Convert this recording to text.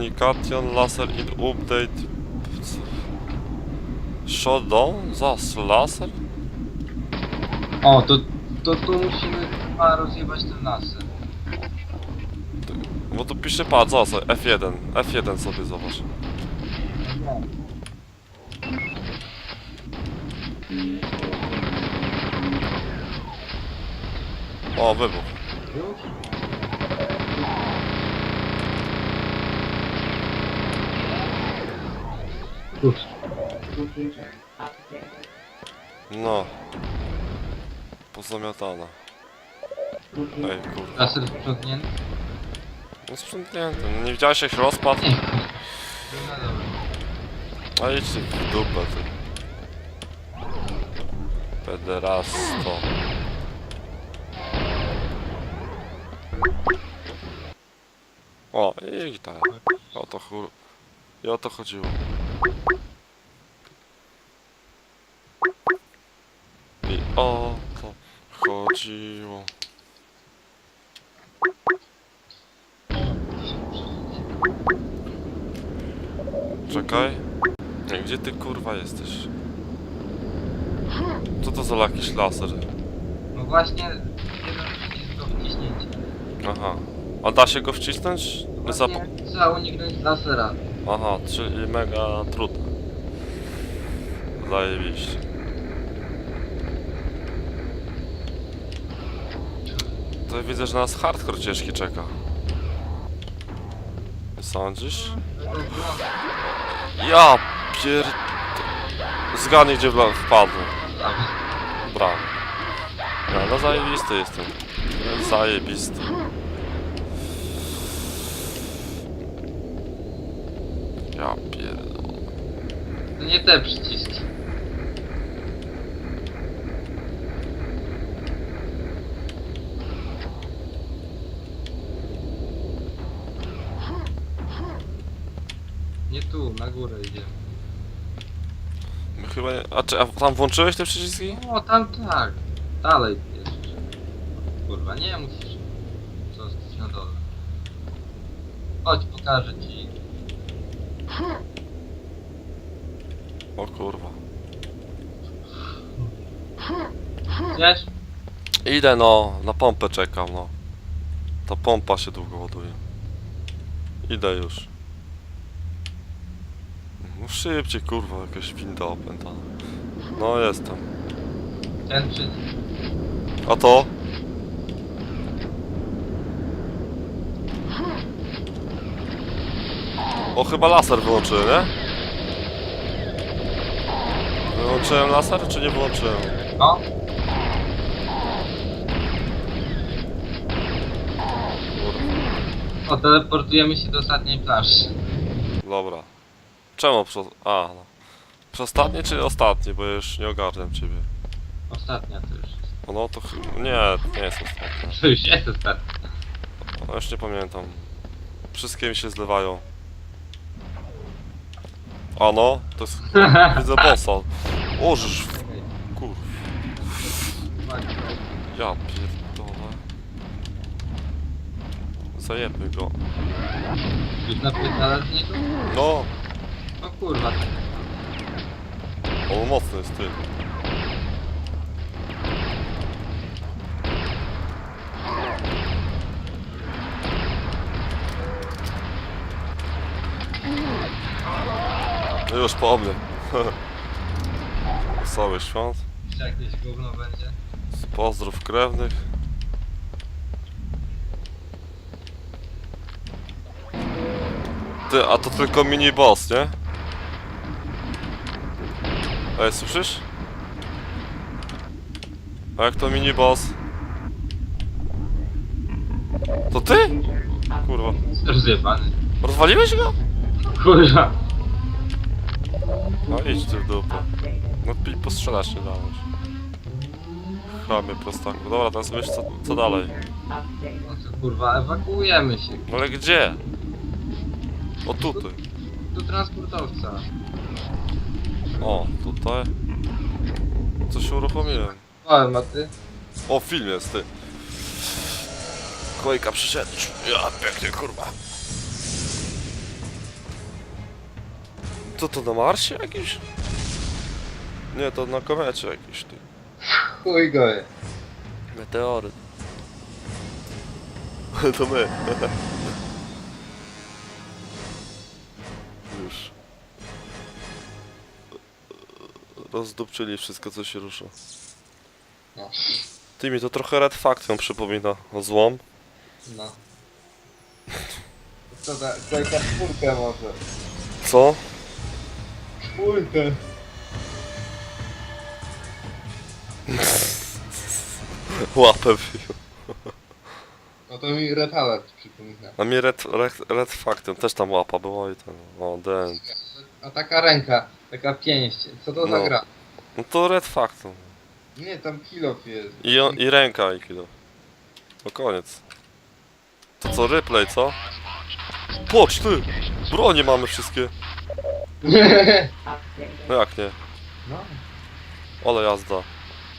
Communication, laser in update. Shutdown? Zas, laser? O, to, to tu musimy chyba rozjebać ten laser. Bo tu pisze, patrz, zas, F1. F1 sobie zobacz. O, wybuch. Już? No. Pozamiatana. Ej, kurde. Laser sprzątnięty? No sprzątnięty. No nie widziałeś jak się rozpadł? Nie. No dobra. A idź ty w dupę, ty. Pederasto. O, i gitara. O to chur... I o to chodziło. I o to chodziło. Czekaj. Gdzie ty kurwa jesteś? Co to za jakiś laser? No właśnie, jeden przycisk do wciśnięcia. Aha. A da się go wcisnąć? Właśnie trzeba uniknąć lasera. Aha, czyli mega trudne. Zajebiście. To widzę, że nas hardcore ciężki czeka. Sądzisz? Ja pier... Zgadnij gdzie wpadłem. Brawo. No, no zajebisty jestem. Zajebisty. Ja pierdolę. To nie te przyciski. Nie tu, na górę idziemy. My chyba nie... A, czy, a tam włączyłeś te przyciski? O, tam tak. Dalej jeszcze. Kurwa, nie musisz zostać na dole. Chodź, pokażę ci. O kurwa. Wiesz? Idę no, na pompę czekam no. Ta pompa się długo ładuje. Idę już. No szybciej kurwa, jakaś winda opętana. No jestem. Ten przycisk. A to? O chyba laser wyłączyłem, nie? Wyłączyłem laser czy nie wyłączyłem? No, o, teleportujemy się do ostatniej planszy. Dobra. Czemu przez... A, no. Przedostatni czy ostatni, bo już nie ogarniam ciebie. Ostatnia to już jest. No to chyba... Nie, to nie jest ostatnia. To już jest ostatnia. No już nie pamiętam. Wszystkie mi się zlewają. A no, to jest... Widzę bossa. Ożysz, kur... Ja pierdolę. Zajebmy go. Już napierdalasz z niego? No, No kurwa. on mocny jest ty. Już po mnie. Wesoły świąt. Czy jakieś gówno będzie? Pozdrów krewnych. Ty, a to tylko mini boss, nie? Ej, słyszysz? A jak to mini boss? To ty? Kurwa. Rozjebany. Rozwaliłeś go? Kurwa. No idź ty w dupę. No pi- postrzelać nie dałeś. Chamie prostaku. Dobra, teraz myśl co, co dalej. No to kurwa, ewakuujemy się. No ale gdzie? O tutaj. Do transportowca. O, tutaj. Coś uruchomiłem. Małem, a ty? O, film jest, ty. Kolejka przyszedł. Ja, pięknie, kurwa. Co to na Marsie jakiś? Nie, to na komecie jakiś ty. Chuj go je. Meteoryt. to my. Już. Rozdupczyli wszystko co się rusza. No. Ty mi to trochę Red Faction przypomina. O złom. No. Co za, co jaka czwórka może? Co? Czwórkę. Łapę wyjął. No to mi Red Alert przypomina. A mi Red, Red, Red Faction też tam łapa była i ten. O, den. A taka ręka, taka pięść. Co to za No. gra? No to Red Faction. Nie, tam kilof jest. I, on, i ręka i kilo. No koniec. To co, replay, co? Pocz ty! Bronie mamy wszystkie. No jak nie? no. Ale jazda.